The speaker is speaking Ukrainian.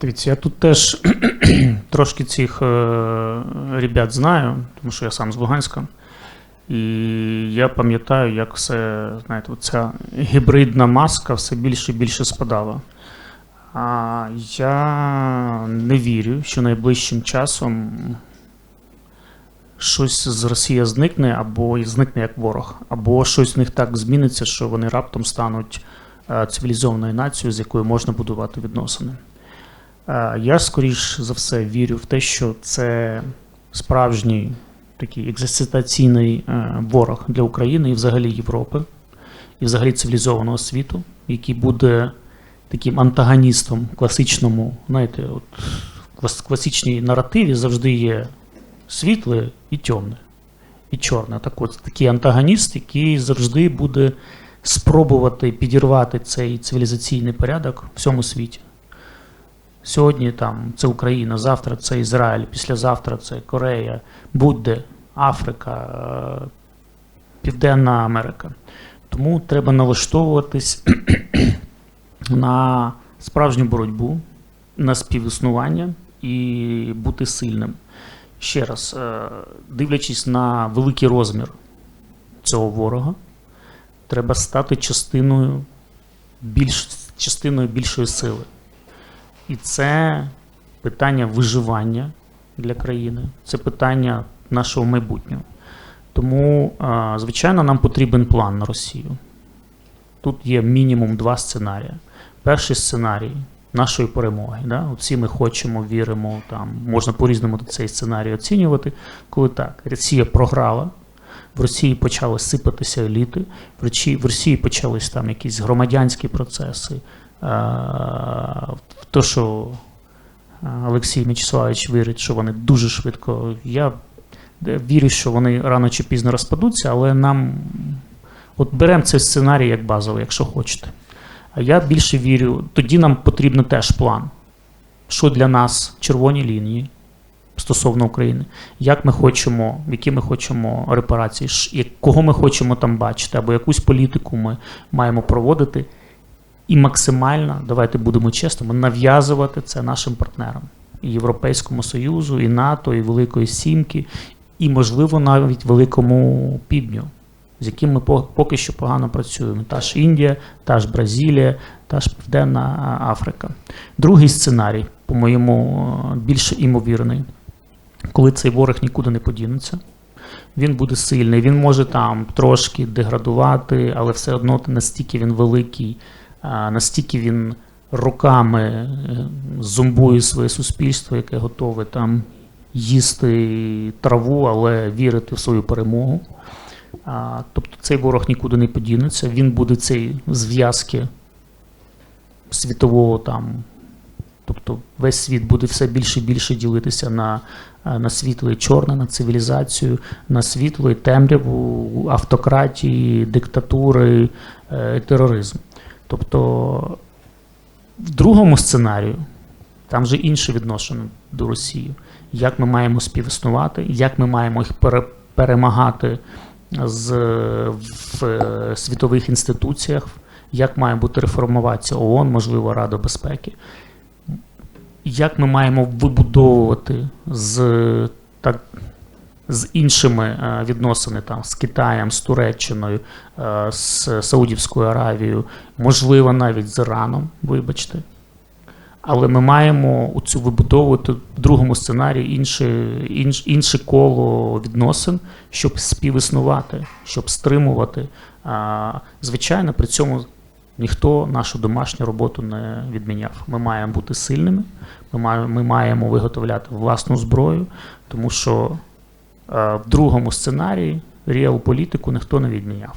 Дивіться, я тут теж трошки цих е, ребят знаю, тому що я сам з Луганська. І я пам'ятаю, як все, знаєте, ця гібридна маска все більше і більше спадала. А я не вірю, що найближчим часом щось з Росії зникне, або зникне як ворог, або щось в них так зміниться, що вони раптом стануть е, цивілізованою нацією, з якою можна будувати відносини. Е, Я скоріш за все вірю в те, що це справжній такий екзистенційний е, ворог для України і взагалі Європи, і взагалі цивілізованого світу, який буде таким антагоністом класичному, знаєте, от в класичній наративі завжди є світле і темне, і чорне. Так от такий антагоніст, який завжди буде спробувати підірвати цей цивілізаційний порядок в всьому світі. Сьогодні там це Україна, завтра це Ізраїль, післязавтра це Корея, будь-де Африка, е, Південна Америка. Тому треба налаштовуватись на справжню боротьбу, на співіснування і бути сильним. Ще раз, е, дивлячись на великий розмір цього ворога, треба стати частиною, більш, частиною більшої сили. І це питання виживання для країни, це питання нашого майбутнього. Тому, звичайно, нам потрібен план на Росію. Тут є мінімум два сценарії. Перший сценарій нашої перемоги. Да? Оці ми хочемо, віримо, там можна по-різному цей сценарій оцінювати. Коли так, Росія програла, в Росії почали сипатися еліти, в Росії почались там якісь громадянські процеси. В те, що Олексій Мячеславович вірить, що вони дуже швидко. Я вірю, що вони рано чи пізно розпадуться, але нам от беремо цей сценарій як базовий, якщо хочете. А я більше вірю, тоді нам потрібен теж план. Що для нас червоні лінії стосовно України, як ми хочемо, які ми хочемо репарації, кого ми хочемо там бачити, або якусь політику ми маємо проводити, і максимально, давайте будемо чесними, нав'язувати це нашим партнерам і Європейському Союзу, і НАТО, і Великої Сімки, і, можливо, навіть Великому Півдню, з яким ми поки що погано працюємо. Та ж Індія, та ж Бразилія, та ж Південна Африка. Другий сценарій, по-моєму, е, більш імовірний, коли цей ворог нікуди не подінеться. Він буде сильний, він може там трошки деградувати, але все одно настільки він великий, настільки він роками е, зомбує своє суспільство, яке готове там їсти траву, але вірити в свою перемогу. Тобто цей ворог нікуди не подінеться, він буде цей зв'язки світового там. Тобто весь світ буде все більше і більше ділитися на, е, на світло і чорне, на цивілізацію, на світло і темряву, автократії, диктатури, е, тероризм. Тобто в другому сценарію там же інше відношення до Росії. Як ми маємо співіснувати, як ми маємо їх пере, перемагати з, в е, світових інституціях, як має бути реформуватися ООН, можливо, Рада безпеки. Як ми маємо вибудовувати з, так, з іншими е, відносини там, з Китаєм, з Туреччиною, е, з Саудівською Аравією, можливо, навіть з Іраном, вибачте. Але ми маємо цю вибудовувати в другому сценарії інше, інш, інше коло відносин, щоб співіснувати, щоб стримувати. Звичайно, при цьому ніхто нашу домашню роботу не відміняв. Ми маємо бути сильними, ми маємо, ми маємо виготовляти власну зброю, тому що в другому сценарії реал політику ніхто не відміняв.